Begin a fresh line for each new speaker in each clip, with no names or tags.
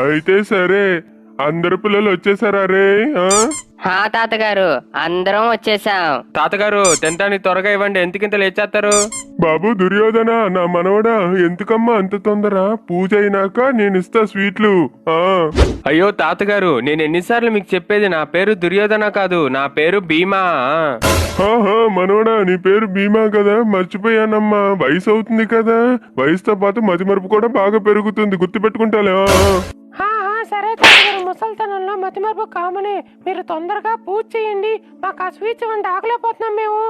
అయితే సరే అందరు పిల్లలు వచ్చేసారా రే ఆ?
హా తాతగారు అందరం వచ్చేసాం.
తాతగారు తినటానికి త్వరగా ఇవ్వండి ఎందుకింత లేచేస్తారు
బాబు దుర్యోధన నా మనవడా ఎందుకమ్మా అంత తొందర? పూజ అయినాక నేను ఇస్తా స్వీట్లు ఆ?
అయ్యో తాతగారు నేను ఎన్నిసార్లు మీకు చెప్పేది నా పేరు దుర్యోధన కాదు నా పేరు భీమా.
ఆహా, మనవడా నీ పేరు భీమా కదా మర్చిపోయానమ్మా వయసు అవుతుంది కదా. వయసుతో పాటు మతిమరుపు కూడా బాగా పెరుగుతుంది గుర్తుపెట్టుకుంటాలే ఆ, ఆ.
హా, హా, సరే తాతగారు ముసల్తనంలో మతిమరుపు కామనే. మీరు తొందరగా పూజ చేయండి. మాకు ఆ స్వీట్స్ ఇవ్వండి ఆకలేకపోతున్నాం మేము.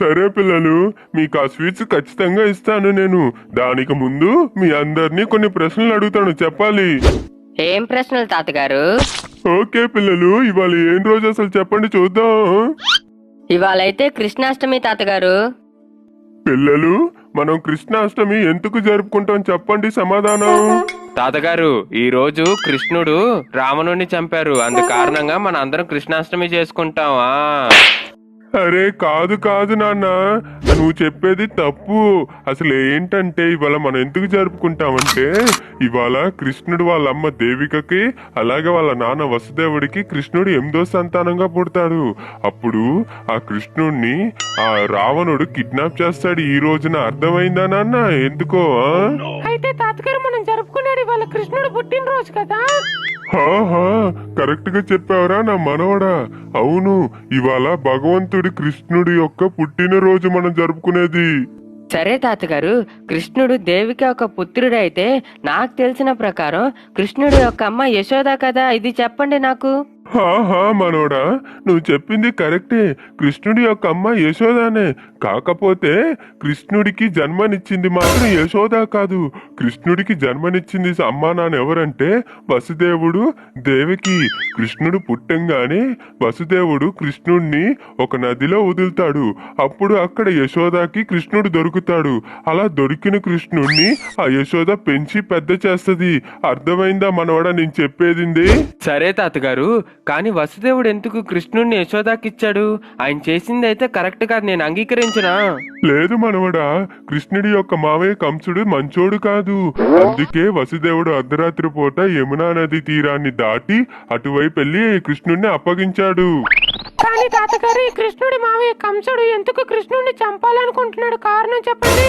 సరే పిల్లలు. మీకు ఆ స్వీట్స్ ఖచ్చితంగా ఇస్తాను నేను. దానికి ముందు మీ అందరినీ కొన్ని ప్రశ్నలు అడుగుతాను. చెప్పాలి.
ఏం ప్రశ్నలు తాతగారు?
ఓకే పిల్లలు ఇవాళ ఏం రోజు అసలు చెప్పండి చూద్దాం.
ఇవాళైతే కృష్ణాష్టమి తాతగారు.
పిల్లలు మనం కృష్ణాష్టమి ఎందుకు జరుపుకుంటాం చెప్పండి సమాధానం.
తాతగారు ఈ రోజు కృష్ణుడు రావణుని చంపారు. అందు కారణంగా మన అందరం కృష్ణాష్టమి చేసుకుంటాం. ఆ.
అరే కాదు కాదు నాన్న. నువ్వు చెప్పేది తప్పు. అసలు ఏంటంటే ఇవాళ మనం ఎందుకు జరుపుకుంటామంటే ఇవాళ కృష్ణుడు వాళ్ళ అమ్మ దేవికకి అలాగే వాళ్ళ నాన్న వసుదేవుడికి కృష్ణుడు ఎనిమిదో సంతానంగా పుడతాడు. అప్పుడు ఆ కృష్ణుడిని ఆ రావణుడు కిడ్నాప్ చేస్తాడు. ఈ రోజున అర్థమైందా నాన్న? ఎందుకో ఆ?
అయితే తాతగారు మనం వాళ్ళ కృష్ణుడు పుట్టినరోజు కదా?
కరెక్ట్గా చెప్పావురా నా మనవడా. అవును ఇవాళ భగవంతుడి కృష్ణుడి యొక్క పుట్టినరోజు మనం జరుపుకునేది.
సరే తాతగారు కృష్ణుడు దేవికి ఒక పుత్రుడైతే నాకు తెలిసిన ప్రకారం కృష్ణుడు యొక్క అమ్మ యశోద కదా ఇది చెప్పండి నాకు.
హాహా మనోడా నువ్వు చెప్పింది కరెక్టే. కృష్ణుడి యొక్క అమ్మ యశోదానే. కాకపోతే కృష్ణుడికి జన్మనిచ్చింది మాత్రం యశోద కాదు. కృష్ణుడికి జన్మనిచ్చింది అమ్మా నాన్న ఎవరంటే వసుదేవుడు దేవికి. కృష్ణుడు పుట్టంగానే వసుదేవుడు కృష్ణుడిని ఒక నదిలో వదులుతాడు. అప్పుడు అక్కడ యశోదాకి కృష్ణుడు దొరుకుతాడు. అలా దొరికిన కృష్ణుడిని ఆ యశోద పెంచి పెద్ద చేస్తది. అర్థమైందా మనవడా నేను చెప్పేదింది?
సరే తాతగారు కానీ వసుదేవుడు ఎందుకు కృష్ణుడిని యశోదాకిచ్చాడు? ఆయన చేసింది అయితే కరెక్ట్ కాదు నేను అంగీకరించనా.
లేదు మనవడా కృష్ణుడి యొక్క మావయ్య కంసుడు మంచోడు కాదు. అందుకే వసుదేవుడు అర్ధరాత్రి పూట యమునా నది తీరాన్ని దాటి అటువైపు వెళ్ళి కృష్ణుడిని అప్పగించాడు.
కానీ తాతగారు ఈ కృష్ణుడి మావయ్య కంసుడు ఎందుకు కృష్ణుడిని చంపాలనుకుంటున్నాడు? కారణం చెప్పండి.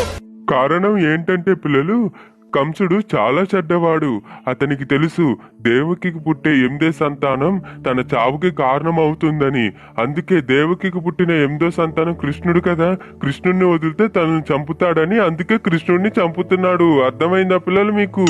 కారణం ఏంటంటే పిల్లలు కంసుడు చాలా చెడ్డవాడు. అతనికి తెలుసు దేవకికి పుట్టే ఎనిమిదో సంతానం తన చావుకి కారణం అవుతుందని అందుకే దేవకికి పుట్టిన ఎనిమిదో సంతానం కృష్ణుడు కదా. కృష్ణుడిని వదిలితే తనను చంపుతాడని అందుకే కృష్ణుడిని చంపుతున్నాడు. అర్థమైందా పిల్లలు మీకు?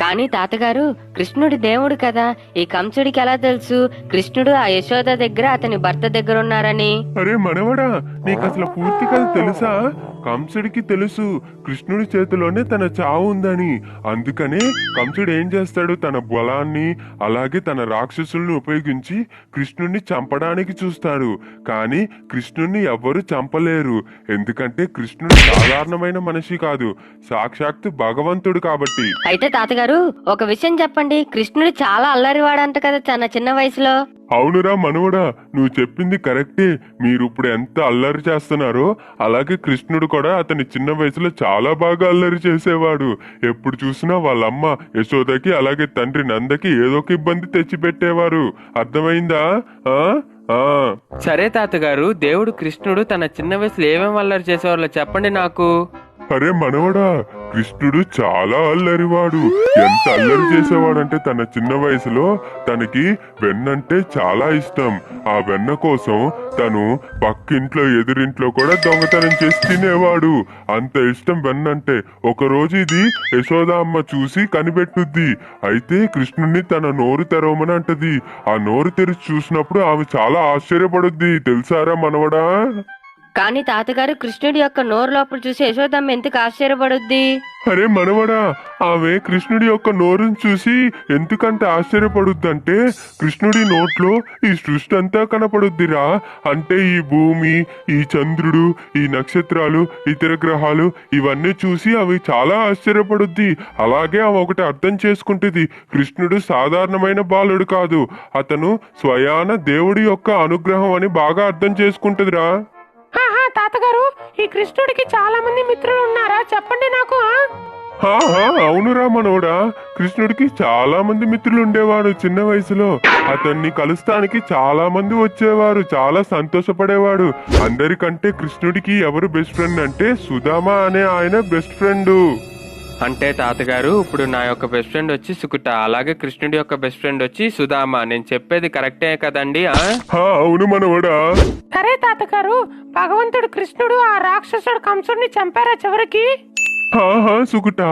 కానీ తాతగారు కృష్ణుడు దేవుడు కదా. ఈ కంసుడికి ఎలా తెలుసు? కృష్ణుడు ఆ యశోద దగ్గర అతని భర్త దగ్గర ఉన్నారని
అరే మనవడా నీకు అసలు పూర్తిగా తెలుసా? కంసుడికి తెలుసు కృష్ణుడి చేతిలోనే తన చావు ఉందని. అందుకనే కంసుడు ఏం చేస్తాడు? తన బలాన్ని అలాగే తన రాక్షసుల్ని ఉపయోగించి కృష్ణుడిని చంపడానికి చూస్తాడు. కానీ కృష్ణుడిని ఎవ్వరూ చంపలేరు. ఎందుకంటే కృష్ణుడు సాధారణమైన మనిషి కాదు. సాక్షాత్తు భగవంతుడు కాబట్టి.
అయితే తాతగారు ఒక విషయం చెప్పండి. కృష్ణుడు చాలా అల్లరివాడంట కదా తన చిన్న వయసులో.
అవునురా మనవడా నువ్వు చెప్పింది కరెక్టే. మీరు ఇప్పుడు ఎంత అల్లరి చేస్తున్నారో అలాగే కృష్ణుడు కూడా అతని చిన్న వయసులో చాలా బాగా అల్లరి చేసేవాడు. ఎప్పుడు చూసినా వాళ్ళ అమ్మ యశోదకి అలాగే తండ్రి నందకి ఏదో ఒక ఇబ్బంది తెచ్చిపెట్టేవారు. అర్థమైందా? ఆ? ఆ.
సరే తాతగారు దేవుడు కృష్ణుడు తన చిన్న వయసులో ఏమేమి అల్లరి చేసేవాళ్ళో చెప్పండి నాకు.
అరే మనవడా కృష్ణుడు చాలా అల్లరివాడు. ఎంత అల్లరి చేసేవాడంటే తన చిన్న వయసులో తనకి వెన్నంటే చాలా ఇష్టం. ఆ వెన్న కోసం తను పక్కింట్లో ఎదురింట్లో కూడా దొంగతనం చేసి తినేవాడు. అంత ఇష్టం వెన్నంటే ఒక రోజు ఇది యశోద అమ్మ చూసి కనిపెట్టుద్ది. అయితే కృష్ణుడిని తన నోరు తెరవమని అంటది. ఆ నోరు తెరిచి చూసినప్పుడు ఆమె చాలా ఆశ్చర్యపడుద్ది. తెలుసారా మనవడా?
కానీ తాతగారు కృష్ణుడి యొక్క నోరు లోపల చూసి యశోదమ్మ ఎందుకు ఆశ్చర్యపడుద్ది?
అరే మనవడా ఆమె కృష్ణుడి యొక్క నోరుని చూసి ఎందుకంత ఆశ్చర్యపడుద్దంటే కృష్ణుడి నోట్లో ఈ సృష్టి అంతా కనపడుద్దిరా. అంటే ఈ భూమి ఈ చంద్రుడు ఈ నక్షత్రాలు ఇతర గ్రహాలు ఇవన్నీ చూసి అవి చాలా ఆశ్చర్యపడుద్ది. అలాగే ఆమె ఒకటి అర్థం చేసుకుంటుంది కృష్ణుడు సాధారణమైన బాలుడు కాదు. అతను స్వయాన దేవుడి యొక్క అనుగ్రహం అని బాగా అర్థం చేసుకుంటుందిరా.
ఈ కృష్ణుడికి చాలా మంది మిత్రులు ఉన్నారా? చెప్పండి నాకు
అవునురా మనోడా. కృష్ణుడికి చాలా మంది మిత్రులు ఉండేవారు చిన్న వయసులో. అతన్ని కలుస్తానికి చాలా మంది వచ్చేవారు చాలా సంతోషపడేవాడు. అందరికంటే కృష్ణుడికి ఎవరు బెస్ట్ ఫ్రెండ్ అంటే సుధామ అనే ఆయన బెస్ట్ ఫ్రెండ్
అంటే తాతగారు ఇప్పుడు నా యొక్క బెస్ట్ ఫ్రెండ్ వచ్చి సుకుట అలాగే కృష్ణుడి యొక్క బెస్ట్ ఫ్రెండ్ వచ్చి సుధామ. నేను చెప్పేది కరెక్టే కదండి
అవును మనోడా
సరే తాతగారు భగవంతుడు కృష్ణుడు ఆ రాక్షసుడు కంసుడిని చంపారా చివరికి?
హా, హా, సుకుట.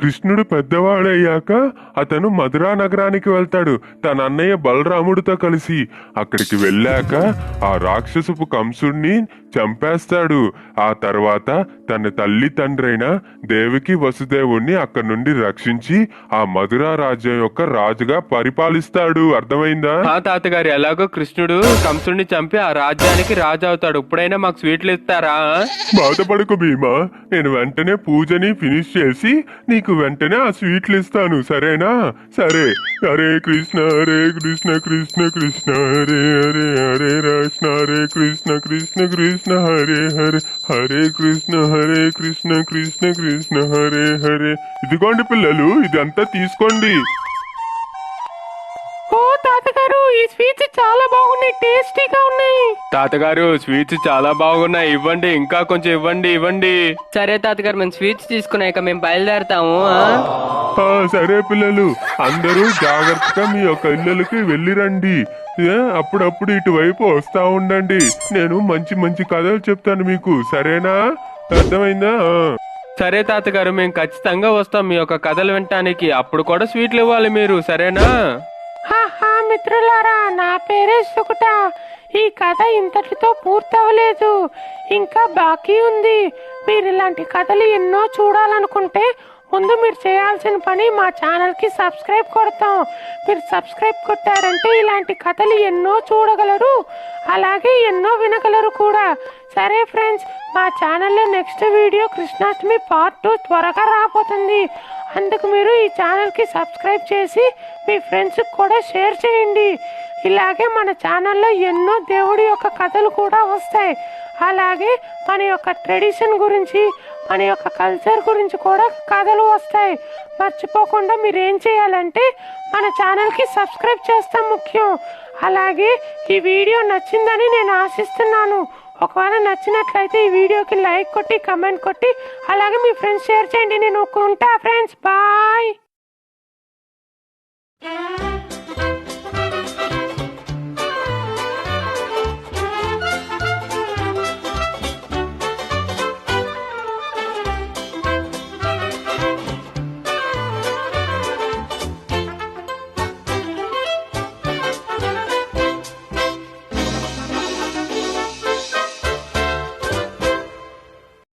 కృష్ణుడు పెద్దవాడయ్యాక అతను మధురా నగరానికి వెళ్తాడు. తన అన్నయ్య బలరాముడితో కలిసి అక్కడికి వెళ్ళాక ఆ రాక్షసపు కంసుడిని చంపేస్తాడు. ఆ తర్వాత తన తల్లి తండ్రైన దేవికి వసుదేవుణ్ణి అక్కడి నుండి రక్షించి ఆ మధురా రాజ్యం యొక్క రాజుగా పరిపాలిస్తాడు. అర్థమైందా?
ఆ తాతగారు ఎలాగో కృష్ణుడు కంసుడిని చంపి ఆ రాజ్యానికి రాజు అవుతాడు. ఇప్పుడైనా మాకు స్వీట్లు ఇస్తారా?
బాధపడకు భీమా. నేను వెంటనే పూజని ఫినిష్ చేసి నీకు వెంటనే ఆ స్వీట్లు ఇస్తాను సరేనా? సరే. హరే కృష్ణ హరే కృష్ణ కృష్ణ కృష్ణ హరే హరే హరే కృష్ణ హరే కృష్ణ కృష్ణ కృష్ణ హరే హరే హరే కృష్ణ హరే కృష్ణ కృష్ణ కృష్ణ హరే హరే. ఇదిగోండి పిల్లలు ఇదంతా తీసుకోండి.
ఈ స్వీట్స్ చాలా బాగున్నాయి టేస్టీగా ఉన్నాయి.
తాతగారు స్వీట్స్ చాలా బాగున్నాయి. ఇవ్వండి ఇంకా కొంచెం ఇవ్వండి ఇవ్వండి.
సరే తాతగారు మేము స్వీట్స్ తీసుకున్నాక మేము బయలుదేరతాము. ఆ?
ఆ, సరే పిల్లలు అందరూ జాగ్రత్తగా మీ యొక్క ఇళ్ళకి వెళ్ళి రండి ఏ, అప్పుడప్పుడు ఇటువైపు వస్తా ఉండండి. నేను మంచి మంచి కథలు చెప్తాను మీకు. సరేనా? అర్థమైందా? ఆ.
సరే తాతగారు మేము ఖచ్చితంగా వస్తాం. మీ యొక్క కథలు వినటానికి అప్పుడు కూడా స్వీట్లు ఇవ్వాలి మీరు. సరేనా?
మిత్రులారా నా పేరే సుకుట. ఈ కథ ఇంతటితో పూర్తవలేదు. ఇంకా బాకీ ఉంది. మీరు ఇలాంటి కథలు ఎన్నో చూడాలనుకుంటే ముందు మీరు చేయాల్సిన పని మా ఛానల్కి సబ్స్క్రైబ్ కొడతాం. మీరు సబ్స్క్రైబ్ కొట్టారంటే ఇలాంటి కథలు ఎన్నో చూడగలరు. అలాగే ఎన్నో వినగలరు కూడా. సరే ఫ్రెండ్స్ మా ఛానల్లో next video Krishnashtami part two త్వరగా రాబోతుంది. అందుకు మీరు ఈ ఛానల్కి సబ్స్క్రైబ్ చేసి మీ ఫ్రెండ్స్కి కూడా షేర్ చేయండి. ఇలాగే మన ఛానల్లో ఎన్నో దేవుడి యొక్క కథలు కూడా వస్తాయి. అలాగే మన యొక్క ట్రెడిషన్ గురించి మన యొక్క కల్చర్ గురించి కూడా కథలు వస్తాయి. మర్చిపోకుండా మీరు ఏం చేయాలంటే మన ఛానల్కి సబ్స్క్రైబ్ చేస్తాం ముఖ్యం. అలాగే ఈ వీడియో నచ్చిందని నేను ఆశిస్తున్నాను. ఒకవేళ నచ్చినట్లయితే ఈ వీడియోకి లైక్ కొట్టి కమెంట్ కొట్టి అలాగే మీ ఫ్రెండ్స్ షేర్ చేయండి. నేను ఉంటా ఫ్రెండ్స్ బాయ్